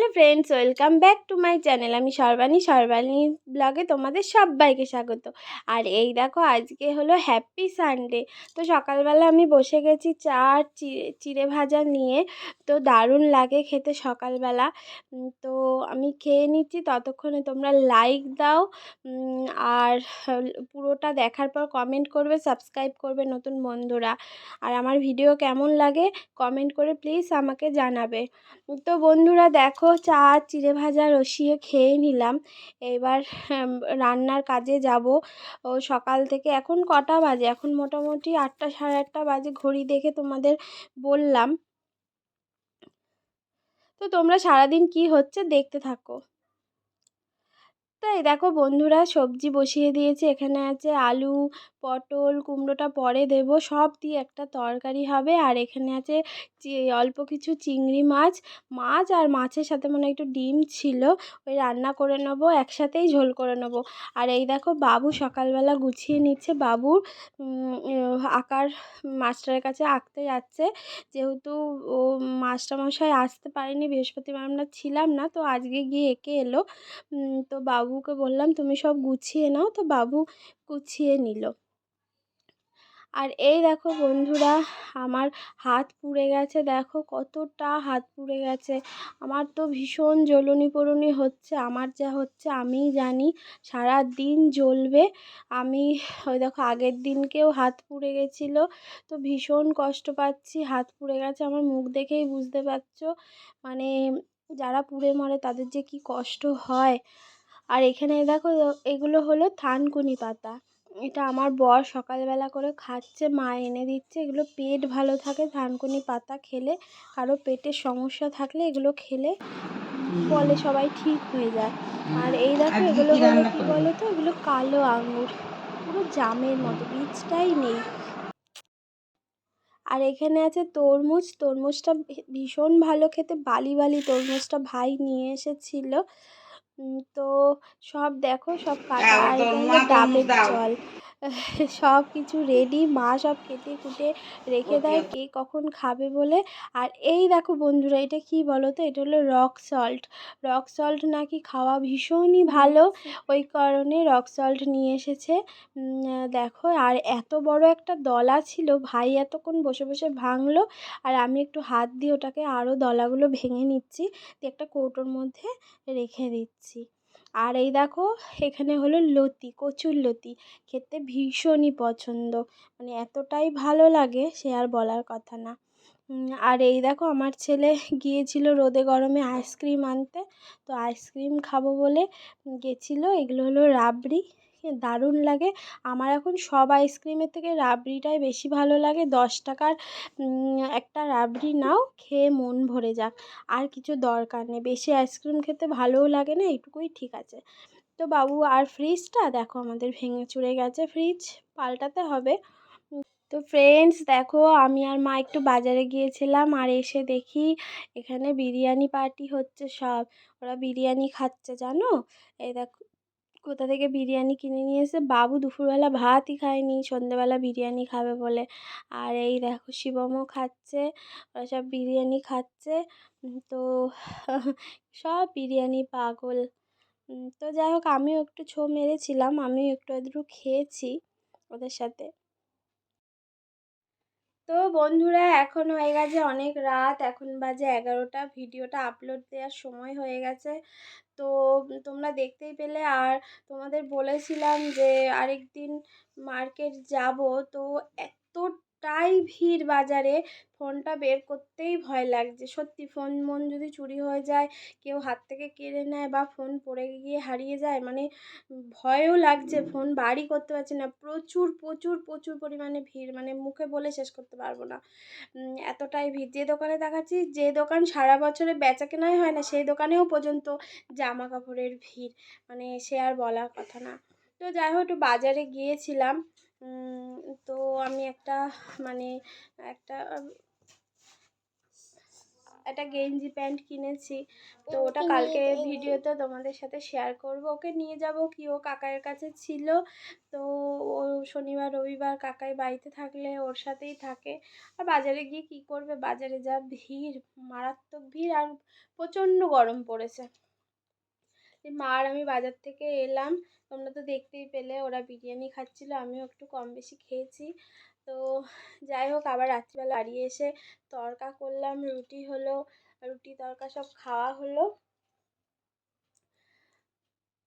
Hello friends, welcome back to my channel. আমি সর্বাণী সর্বাণী ব্লগে তোমাদের সবাইকে স্বাগত। আর এই দেখো, আজকে হলো হ্যাপি সানডে তো সকালবেলা আমি বসে গেছি চা আর চিড়ে চিড়ে ভাজা নিয়ে। তো দারুণ লাগে খেতে সকালবেলা। তো আমি খেয়ে নিচ্ছি, ততক্ষণে তোমরা লাইক দাও। আর পুরোটা দেখার পর কমেন্ট করবে সাবস্ক্রাইব করবে নতুন বন্ধুরা। আর আমার ভিডিও কেমন লাগে কমেন্ট করে প্লিজ আমাকে জানাবে। তো বন্ধুরা দেখো চা আর চিড়ে ভাজা, রসিয়ে খেয়ে নিলাম। এবার রান্নার কাজে যাব। ও, সকাল থেকে এখন কটা বাজে? এখন মোটামুটি আটটা, সাড়ে আটটা বাজে ঘড়ি দেখে তোমাদের বললাম। তো তোমরা সারাদিন কি হচ্ছে দেখতে থাকো। দেখো বন্ধুরা সবজি বসিয়ে দিয়েছি। এখানে আছে আলু পটল কুমড়োটা পরে দেব। সব দিয়ে একটা তরকারি হবে। আর এখানে আছে অল্প কিছু চিংড়ি মাছ। মাছ আর মাছের সাথে মনে একটু ডিম ছিল। ওই রান্না করে নেব একসাথেই ঝোল করে নেব। আর এই দেখো বাবু সকালবেলা গুছিয়ে নিচ্ছে। বাবু উম, আহ, আঁকার মাস্টারের কাছে আঁকতে যাচ্ছে। যেহেতু ও মাস্টারমশাই আসতে পারেনি বৃহস্পতিবার আমরা ছিলাম না তো আজকে গিয়ে এঁকে এলো। তো বাবুকে বললাম, তুমি সব গুছিয়ে নাও। তো বাবু গুছিয়ে নিল। আর এই দেখো বন্ধুরা, আমার হাত পুড়ে গেছে। দেখো কতটা হাত পুড়ে গেছে। আমার তো ভীষণ জ্বলুনি পোড়ুনি হচ্ছে, আমার যা হচ্ছে আমিই জানি। সারা দিন জ্বলবে। আমি ওই দেখো আগের দিনকেও হাত পুড়ে গেছিল, তো ভীষণ কষ্ট পাচ্ছি। হাত পুড়ে গেছে, আমার মুখ দেখেই বুঝতে পারছ। মানে যারা পুড়ে মরে তাদের যে কি কষ্ট হয়। আর এখানে দেখো এগুলো হলো থানকুনি পাতা। এটা আমার বর সকালবেলা করে খাচ্ছে মা এনে দিচ্ছে। এগুলো পেট ভালো থাকে থানকুনি পাতা খেলে। কারও পেটের সমস্যা থাকলে এগুলো খেলে বলে সবাই ঠিক হয়ে যায়। আর এই দেখো এগুলো কি হলো কি বলো তো এগুলো কালো আঙুর পুরো জামের মতো বীজটাই নেই। আর এখানে আছে তরমুজ। তরমুজটা ভীষণ ভালো খেতে। বালি বালি তরমুজটা ভাই নিয়ে এসেছিল। তো সব দেখো সব কাটা ডাবের জল সব কিছু রেডি মা সব কেটে কুটে রেখে দেয় কে কখন খাবে বলে। আর এই দেখো বন্ধুরা এটা কি বলো তো এটা হলো রক সল্ট রক সল্ট নাকি খাওয়া ভীষণই ভালো। ওই কারণে রক সল্ট নিয়ে এসেছে। দেখো আর এত বড় একটা দলা ছিল ভাই এতক্ষণ বসে বসে ভাঙলো। আর আমি একটু হাত দিয়ে ওটাকে আরও দলাগুলো ভেঙে নিচ্ছি। দিয়ে একটা কৌটোর মধ্যে রেখে দিচ্ছি। আর এই দেখো, এখানে হলো লতি, কচুর লতি। খেতে ভীষণই পছন্দ। মানে এতটাই ভালো লাগে, সে আর বলার কথা না। আর এই দেখো, আমার ছেলে গিয়েছিল রোদে গরমে আইসক্রিম আনতে। তো আইসক্রিম খাব বলে গেছিল, এগুলো হলো রাবড়ি দারুণ লাগে। আমার এখন সব আইসক্রিমের থেকে রাবড়িটাই বেশি ভালো লাগে। দশ টাকার একটা রাবড়ি নাও, খেয়ে মন ভরে যাক। আর কিছু দরকার নেই। বেশি আইসক্রিম খেতে ভালোও লাগে না, এইটুকুই ঠিক আছে। তো বাবু, আর ফ্রিজটা? দেখো, আমাদের ভেঙে চুরে গেছে ফ্রিজ, পাল্টাতে হবে। তো ফ্রেন্ডস, দেখো, আমি আর মা একটু বাজারে গিয়েছিলাম আর এসে দেখি এখানে বিরিয়ানি পার্টি হচ্ছে সব। ওরা বিরিয়ানি খাচ্ছে, জানো? এই দেখো কোথা থেকে বিরিয়ানি কিনে নিয়ে এসে বাবু দুপুরবেলা ভাতই খায়নি সন্ধেবেলা বিরিয়ানি খাবে বলে। আর এই দেখো শিবমও খাচ্ছে, ওরা সব বিরিয়ানি খাচ্ছে। তো সব বিরিয়ানি পাগল। তো যাই হোক, আমিও একটু ছো মেরেছিলাম, আমিও একটু আধটু খেয়েছি ওদের সাথে। তো বন্ধুরা, এখন হয়ে গেছে অনেক রাত। এখন বাজে এগারোটা। ভিডিওটা আপলোড দেওয়ার সময় হয়ে গেছে। তো তোমরা দেখতেই পেলে। আর তোমাদের বলেছিলাম যে আরেকদিন মার্কেট যাব। তো এতটাই ভিড় বাজারে ফোনটা বের করতেই ভয় লাগছে। সত্যি ফোন মন যদি চুরি হয়ে যায়, কেউ হাত থেকে কেড়ে নেয় বা ফোন পড়ে গিয়ে হারিয়ে যায় মানে ভয়ও লাগছে ফোন বাড়ি করতে পারছি না। প্রচুর প্রচুর প্রচুর পরিমাণে ভিড় মানে মুখে বলে শেষ করতে পারব না। এতটাই ভিড়। যে দোকানে দেখাচ্ছি, যে দোকান সারা বছরে বেচা কেনাই হয় না, সেই দোকানেও পর্যন্ত জামা কাপড়ের ভিড়। মানে সে আর বলার কথা না। তো যাই হোক একটু বাজারে গিয়েছিলাম। তো আমি একটা মানে একটা একটা গেঞ্জি প্যান্ট কিনেছি। তো ওটা কালকে ভিডিওতে তোমাদের সাথে শেয়ার করব। ওকে নিয়ে যাব কি ও কাকার কাছে ছিল। তো ও শনিবার রবিবার কাকাই বাড়িতে থাকলে ওর সাথেই থাকে। আর বাজারে গিয়ে কি করবে? বাজারে যা ভিড় মারাত্মক ভিড় আর প্রচণ্ড গরম পড়েছে। এই মা আর আমি বাজার থেকে এলাম। তোমরা তো দেখতেই পেলে ওরা বিরিয়ানি খাচ্ছিলো, আমিও একটু কম বেশি খেয়েছি। তো যাই হোক, আবার রাত্রিবেলা বাড়ি এসে তড়কা করলাম, রুটি হলো, রুটি, তরকা সব খাওয়া হলো।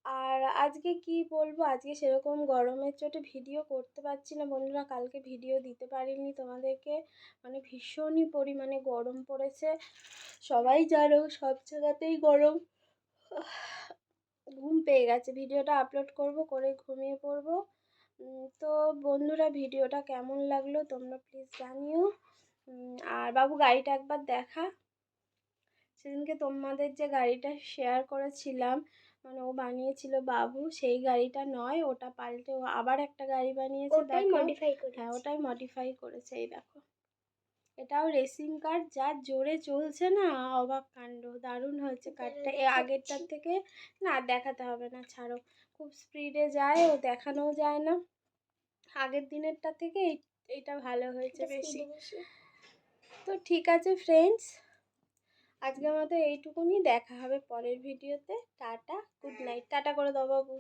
আর আজকে কি বলব, আজকে সেরকম গরমের চোটে ভিডিও করতে পারছি না। বন্ধুরা, কালকে ভিডিও দিতে পারিনি তোমাদেরকে। মানে ভীষণই পরিমাণে গরম পড়েছে। সবাই জানো, সব জায়গাতেই গরম। ঘুম পেয়ে গেছে। ভিডিওটা আপলোড করব করে ঘুমিয়ে পড়ব। তো বন্ধুরা ভিডিওটা কেমন লাগল তোমরা প্লিজ জানিও। আর বাবু গাড়িটা একবার দেখা। সেদিনকে তোমাদের যে গাড়িটা শেয়ার করেছিলাম মানে ও বানিয়েছিল বাবু সেই গাড়িটা নয় ওটা পাল্টে ও আবার একটা গাড়ি বানিয়েছে হ্যাঁ ওটাই মডিফাই করেছে এই দেখো। এটাও রেসিং কার যা জোরে চলছে না অবাক কাণ্ড দারুণ হয়েছে কারটা এ আগেরটার থেকে না দেখাতে হবে না ছাড়ো। খুব স্পিডে যায় ও দেখানোও যায় না। আগের দিনেরটা থেকে এইটা ভালো হয়েছে বেশি। তো ঠিক আছে ফ্রেন্ডস আজকের মতো এইটুকুনি দেখা হবে পরের ভিডিওতে টাটা গুড নাইট টাটা করে দাও বাবু।